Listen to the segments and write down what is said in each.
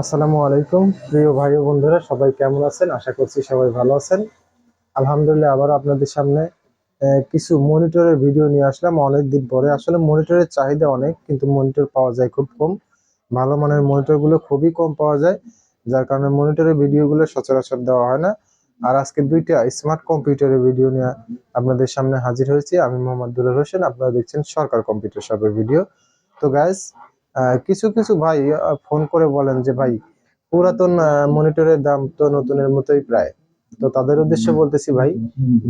আসসালামু আলাইকুম। প্রিয় ভাই ও বন্ধুরা, সবাই কেমন আছেন? আশা করছি সবাই ভালো আছেন। আলহামদুলিল্লাহ আবার আপনাদের সামনে কিছু মনিটরের ভিডিও নিয়ে আসলাম। অনেক দিন পরে, আসলে মনিটরের চাহিদা অনেক, কিন্তু মনিটর পাওয়া যায় খুব কম। ভালো মানের মনিটরগুলো খুবই কম পাওয়া যায়, যার কারণে মনিটরের ভিডিওগুলো সচরাচর দেওয়া হয় না। আর আজকে দুইটা স্মার্ট কম্পিউটারের ভিডিও নিয়ে আপনাদের সামনে হাজির হয়েছি। আমি মোহাম্মদ হোসেন, আপনারা দেখছেন সরকার কম্পিউটার শপের ভিডিও। তো গাইজ কিছু কিছু ভাই ফোন করে বলেন যে ভাই পুরাতন মনিটরের দাম তো নতুনের মতোই প্রায়। তো তাদের উদ্দেশ্যে বলতেছি ভাই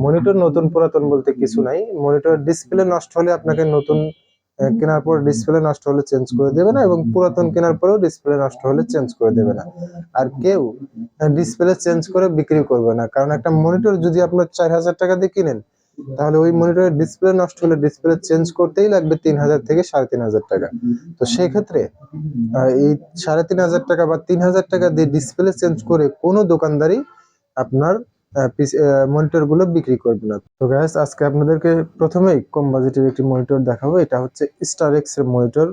মনিটর নতুন পুরাতন বলতে কিছু নাই। মনিটর ডিসপ্লে নষ্ট হলে আপনাকে নতুন কেনার পর ডিসপ্লে নষ্ট হলে চেঞ্জ করে দেবে না এবং পুরাতন কেনার পরেও ডিসপ্লে নষ্ট হলে চেঞ্জ করে দেবে না। আর কেউ ডিসপ্লে চেঞ্জ করে বিক্রি করবে না। কারণ একটা মনিটর যদি আপনার চার হাজার টাকা দিয়ে কিনেন তাহলে ওই মনিটরের ডিসপ্লে নষ্ট হলে ডিসপ্লে চেঞ্জ করতেই লাগবে তিন হাজার থেকে সাড়ে তিন হাজার টাকা। তো সেই ক্ষেত্রে এই সাড়ে তিন হাজার টাকা বা তিন হাজার টাকা দিয়ে ডিসপ্লে চেঞ্জ করে কোনো দোকানদারই আপনার মনিটরগুলো বিক্রি করবে না। তো গ্যাস আজকে আপনাদেরকে প্রথমেই কম বাজেটের একটি মনিটর দেখাবো। এটা হচ্ছে স্টার এক্সের মনিটর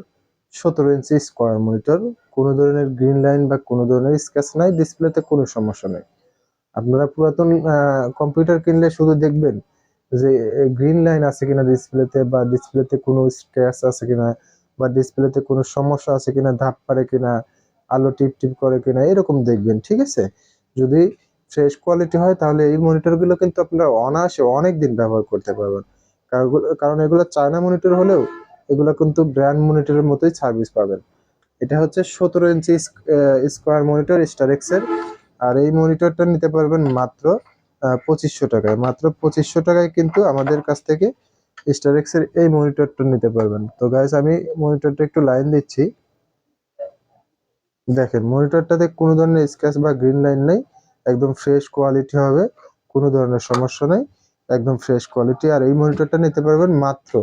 সতেরো ইঞ্চি স্কোয়ার মনিটর কোনো ধরনের গ্রিন লাইন বা কোনো ধরনের স্ক্যাচ নাই ডিসপ্লেতে কোনো সমস্যা নেই। আপনারা পুরাতন কম্পিউটার কিনলে শুধু দেখবেন যে গ্রিন লাইন আছে কিনা ডিসপ্লেতে বা ডিসপ্লেতে কোনো স্ক্র্যাচ আছে কিনা বা ডিসপ্লেতে কোনো সমস্যা আছে কিনা, ধাপ পারে কিনা, আলো টিপ টিপ করে কিনা, এরকম দেখবেন, ঠিক আছে? যদি ফ্রেশ কোয়ালিটি হয়, তাহলে এই মনিটরগুলো কিন্তু আপনারা অনায়াসে অনেক দিন ব্যবহার করতে পারবেন। কারণ- এগুলো চায়না মনিটর হলেও এগুলো কিন্তু ব্র্যান্ড মনিটরের মতোই সার্ভিস পাবেন। এটা হচ্ছে সতেরো ইঞ্চি স্কোয়ার মনিটর স্টার এক্সের। আর এই মনিটরটা নিতে পারবেন মাত্র পঁচিশশো টাকায়। মাত্র পঁচিশশো টাকায় কিন্তু আমাদের কাছ থেকে স্টার এক্স এই মনিটরটা নিতে পারবেন। তো গাইস আমি মনিটরটা একটু লাইন দিচ্ছি। দেখেন মনিটরটাতে কোনো ধরনের স্ক্র্যাচ বা গ্রিন লাইন নেই। একদম ফ্রেশ কোয়ালিটি হবে, কোনো ধরনের সমস্যা নেই। একদম ফ্রেশ কোয়ালিটি আর এই মনিটরটা নিতে পারবেন মাত্র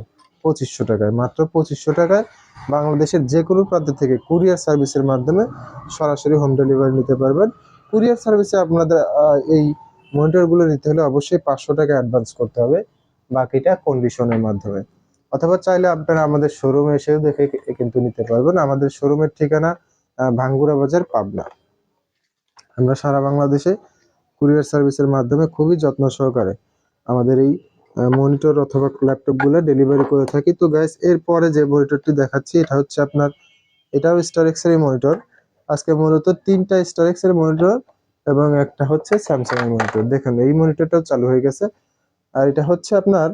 পঁচিশশো টাকায়। মাত্র পঁচিশশো টাকায় বাংলাদেশের যে কোনো প্রান্ত থেকে কুরিয়ার সার্ভিসের মাধ্যমে সরাসরি হোম ডেলিভারি নিতে পারবেন। কুরিয়ার সার্ভিসে আপনাদের এই মনিটরগুলো নিতে হলে অবশ্যই পাঁচশো টাকা অ্যাডভান্স করতে হবে বাকিটা কন্ডিশনের মাধ্যমে। অথবা চাইলে আপনারা আমাদের শোরুমে এসেও দেখে কিন্তু নিতে পারবেন। আমাদের শোরুমের ঠিকানা ভাঙ্গুরা বাজার, পাবনা। আমরা সারা বাংলাদেশে কুরিয়ার সার্ভিসের মাধ্যমে খুবই যত্ন সহকারে আমাদের এই মনিটর অথবা ল্যাপটপগুলো ডেলিভারি করে থাকি। তো গাইস এরপরে যে মনিটরটি দেখাচ্ছি, এটা হচ্ছে আপনার, এটাও স্টার এক্স মনিটর আজকে মূলত তিনটা স্টার এক্স মনিটর এবং একটা হচ্ছে স্যামসাং এর মনিটর দেখেন, এই মনিটরটাও চালু হয়ে গেছে। আর এটা হচ্ছে আপনার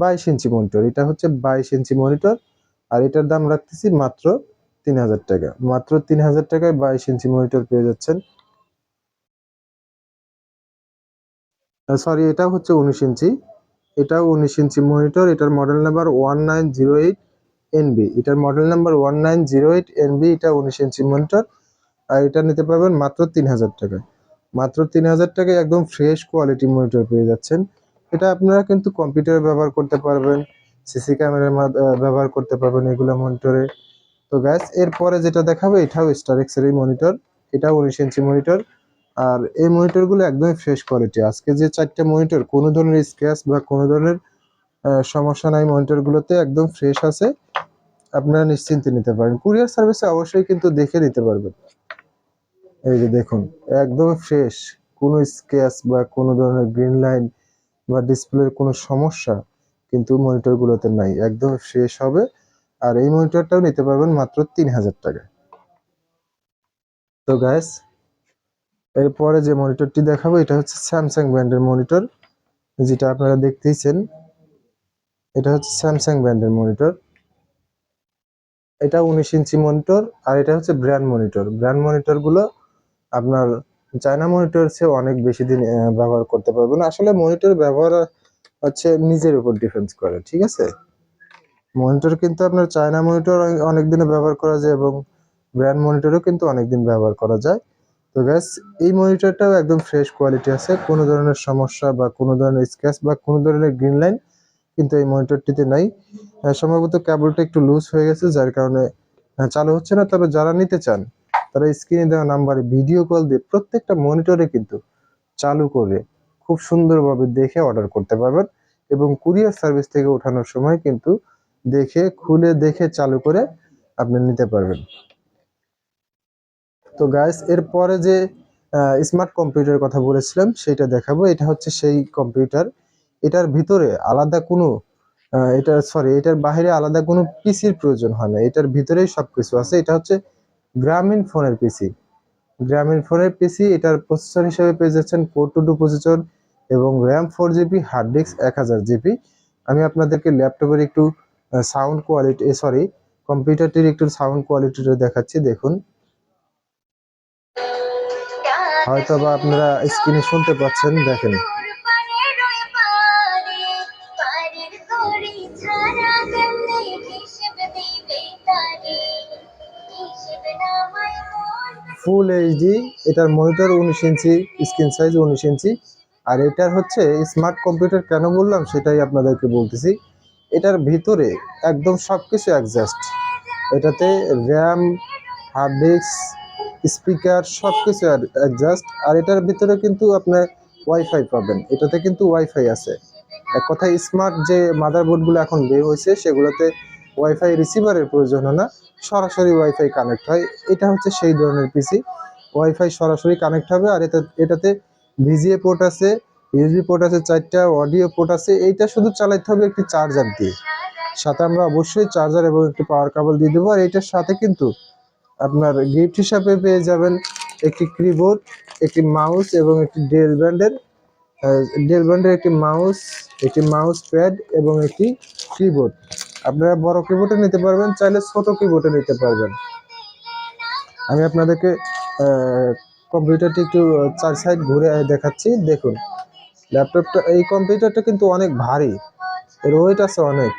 বাইশ ইঞ্চি মনিটর এটা হচ্ছে বাইশ ইঞ্চি মনিটর আর এটার দাম রাখতেছি মাত্র তিন হাজার টাকা। মাত্র তিন হাজার টাকায় বাইশ ইঞ্চি মনিটর পেয়ে যাচ্ছেন। সরি এটাও হচ্ছে উনিশ ইঞ্চি। এটাও উনিশ ইঞ্চি মনিটর এটার model number one nine zero eight NB এটার model number one nine zero eight NB এটা উনিশ ইঞ্চি মনিটর আর এটা নিতে পারবেন মাত্র তিন হাজার টাকায়। মাত্র তিন হাজার টাকায় একদম ফ্রেশ কোয়ালিটি মনিটর পেয়ে যাচ্ছেন। এটা আপনারা কিন্তু কম্পিউটারে ব্যবহার করতে পারবেন সিসি ক্যামেরার ব্যবহার করতে পারবেন এগুলো মনিটরে তো গ্যাস এরপরে যেটা দেখাবে, এটাও স্টার এক্সের মনিটর এটাও উনিশ ইঞ্চি মনিটর আর এই মনিটরগুলো একদমই ফ্রেশ কোয়ালিটি আজকে যে চারটে মনিটর কোনো ধরনের স্ক্র্যাচ বা কোনো ধরনের সমস্যা নাই মনিটরগুলোতে একদম ফ্রেশ আছে। আপনারা নিশ্চিন্তে নিতে পারেন। কুরিয়ার সার্ভিসে অবশ্যই কিন্তু দেখে নিতে পারবেন। এই যে দেখুন, একদম ফ্রেশ কোনো স্ক্র্যাচ বা কোনো ধরনের গ্রিন লাইন বা ডিসপ্লের কোনো সমস্যা কিন্তু মনিটরগুলোতে নাই। একদম ফ্রেশ হবে আর এই মনিটরটাও নিতে পারবেন মাত্র তিন হাজার টাকা। তো গ্যাস এরপরে যে মনিটরটি দেখাবো, এটা হচ্ছে স্যামসাং ব্র্যান্ডের মনিটর যেটা আপনারা দেখতেইছেন। এটা হচ্ছে স্যামসাং ব্র্যান্ডের মনিটর এটা উনিশ ইঞ্চি মনিটর আর এটা হচ্ছে ব্র্যান্ড মনিটর ব্র্যান্ড মনিটরগুলো আপনার চায়না মনিটর চেয়ে অনেক বেশি দিন ব্যবহার করতে পারবেন। আসলে মনিটর ব্যবহার হচ্ছে নিজের উপর ডিফেন্স করে, ঠিক আছে? মনিটর কিন্তু আপনার চায়না মনিটর অনেক দিনে ব্যবহার করা যায় এবং ব্র্যান্ড মনিটরও কিন্তু অনেক দিন ব্যবহার করা যায়। তো গ্যাস এই মনিটরটাও একদম ফ্রেশ কোয়ালিটি আছে। কোনো ধরনের সমস্যা বা কোনো ধরনের স্ক্র্যাচ বা কোনো ধরনের গ্রিন লাইন কিন্তু এই মনিটরটিতে নাই। সম্ভবত কেবলটা একটু লুজ হয়ে গেছে, যার কারণে চালু হচ্ছে না। তবে যারা নিতে চান তারা স্ক্রিনে দেওয়া নাম্বারে ভিডিও কল দিয়ে প্রত্যেকটা মনিটরে কিন্তু চালু করে খুব সুন্দরভাবে দেখে অর্ডার করতে পারবেন এবং কুরিয়ার সার্ভিস থেকে ওঠানোর সময় কিন্তু দেখে, খুলে দেখে চালু করে আপনি নিতে পারবেন। তো গাইস এরপরে যে স্মার্ট কম্পিউটার কথা বলেছিলাম, সেটা দেখাবো। এটা হচ্ছে সেই কম্পিউটার এটার ভিতরে আলাদা কোনো এটা সরি এটার বাইরে আলাদা কোনো পিসির প্রয়োজন হয় না। এটার ভিতরেই সবকিছু আছে। এটা হচ্ছে গ্রামীণ ফোনের পিসি গ্রামীণ ফোনের পিসি এটার প্রসেসর হিসেবে পেয়ে যাচ্ছেন কোর টু টু প্রসেসর এবং RAM four GB hard disk এক হাজার জিবি আমি আপনাদেরকে ল্যাপটপের একটু সাউন্ড কোয়ালিটি সরি কম্পিউটারটির একটু সাউন্ড কোয়ালিটিটা দেখাচ্ছি, দেখুন। হয়তো বা আপনারা স্ক্রিনে শুনতে পাচ্ছেন, দেখেন। ফুল এইচডি, এটার মনিটর উনিশ ইঞ্চি, স্ক্রিন সাইজ উনিশ ইঞ্চি, আর এটার হচ্ছে স্মার্ট কম্পিউটার কেন বললাম সেটাই আপনাদেরকে বলতেছি। এটার ভিতরে একদম সব কিছু অ্যাডজাস্ট এটাতে র্যাম হার্ড ডিস্ক স্পিকার সব কিছু অ্যাডজাস্ট আর এটার ভিতরে কিন্তু আপনার ওয়াইফাই পাবেন এটাতে কিন্তু ওয়াইফাই আছে। এক কথায় স্মার্ট যে মাদারবোর্ডগুলো এখন বের হয়েছে, সেগুলোতে ওয়াইফাই রিসিভারের প্রয়োজন হয় না, সরাসরি ওয়াইফাই কানেক্ট হয়। এটা হচ্ছে সেই ধরনের পিসি ওয়াইফাই সরাসরি কানেক্ট হবে আর এটা এটাতে ভিজিএ পোর্ট আছে ইউএসবি পোর্ট আছে, চারটা অডিও পোর্ট আছে, এইটা শুধু চালাইতে হবে একটি চার্জার দিয়ে। সাথে আমরা অবশ্যই চার্জার এবং একটি পাওয়ার কেবল দিয়ে দেবো, আর এটার সাথে কিন্তু আপনার গিফট হিসাবে পেয়ে যাবেন একটি কিবোর্ড একটি মাউস এবং একটি ডেল ব্র্যান্ডের ডেল ব্র্যান্ডের একটি মাউস একটি মাউস প্যাড এবং একটি কিবোর্ড আপনারা বড় কিবোর্ডে নিতে পারবেন, চাইলে ছোট কিবোর্ডে নিতে পারবেন। আমি আপনাদেরকে কম্পিউটারটি একটু চার সাইড ঘুরে দেখাচ্ছি। দেখুন ল্যাপটপটা এই কম্পিউটারটা কিন্তু অনেক ভারী। এর ওয়েট আছে অনেক।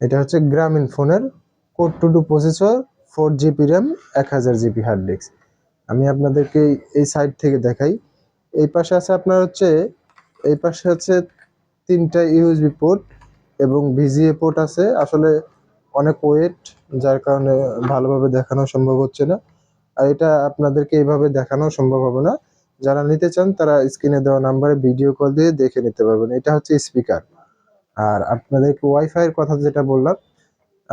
এটা হচ্ছে গ্রামীণ ফোনের core two two processor four GB RAM এক হাজার জিবি হার্ড ডিস্ক আমি আপনাদেরকে এই- সাইড থেকে দেখাই। এই পাশে আছে আপনার হচ্ছে, এই পাশে আছে তিনটা ইউএসবি পোর্ট এবং ভিজিএ পোর্ট আছে। আসলে অনেক ওয়েট যার কারণে ভালোভাবে দেখানো সম্ভব হচ্ছে না। আর এটা আপনাদেরকে এইভাবে দেখানো সম্ভব হবে না। যারা নিতে চান, তারা স্ক্রিনে দেওয়া নাম্বারে ভিডিও কল দিয়ে দেখে নিতে পারবেন। এটা হচ্ছে স্পিকার আর আপনাদেরকে ওয়াইফাইয়ের কথা যেটা বললাম,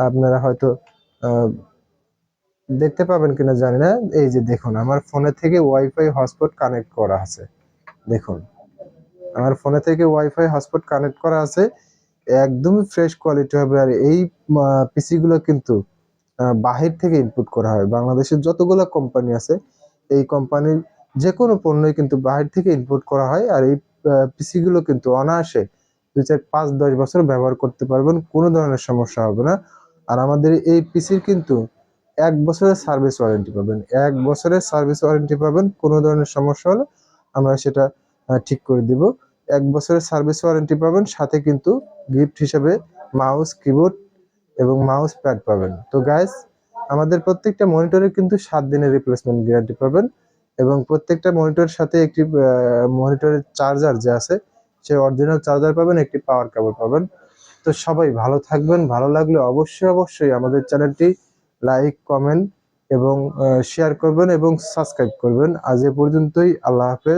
আপনারা হয়তো দেখতে পাবেন কিনা জানি না। এই যে দেখুন, আমার ফোনে থেকে ওয়াইফাই হটস্পট কানেক্ট করা আছে। দেখুন, আমার ফোনে থেকে ওয়াইফাই হটস্পট কানেক্ট করা আছে। একদমই ফ্রেশ কোয়ালিটি হবে। আর এই পিসি গুলো কিন্তু বাহির থেকে ইনপুট করা হয়। বাংলাদেশের যতগুলো কোম্পানি আছে, এই কোম্পানির যে কোনো পণ্যই কিন্তু বাহির থেকে ইনপুট করা হয়। আর এই পিসি গুলো কিন্তু অনায়াসে দুই চার পাঁচ দশ বছর ব্যবহার করতে পারবেন। কোনো ধরনের সমস্যা হবে না। আর আমাদের এই পিসির কিন্তু এক বছরের সার্ভিস ওয়ারেন্টি পাবেন। এক বছরের সার্ভিস ওয়ারেন্টি পাবেন, কোনো ধরনের সমস্যা হলে আমরা সেটা ঠিক করে দিব। এক বছরের সার্ভিস ওয়ারেন্টি পাবেন, সাথে কিন্তু গিফট হিসেবে মাউস কিবোর্ড এবং মাউস প্যাড পাবেন। তো গাইস আমাদের প্রত্যেকটা মনিটরে কিন্তু সাত দিনের রিপ্লেসমেন্ট গ্যারান্টি পাবেন এবং প্রত্যেকটা মনিটরের সাথে একটি মনিটরের চার্জার যে আছে, সে অরিজিনাল চার্জার পাবেন, একটি পাওয়ার কেবল পাবেন। তো সবাই ভালো থাকবেন, ভালো লাগলে অবশ্যই অবশ্যই আমাদের চ্যানেলটি লাইক কমেন্ট এবং শেয়ার করবেন এবং সাবস্ক্রাইব করবেন। আজ এ পর্যন্তই। আল্লাহ হাফেজ।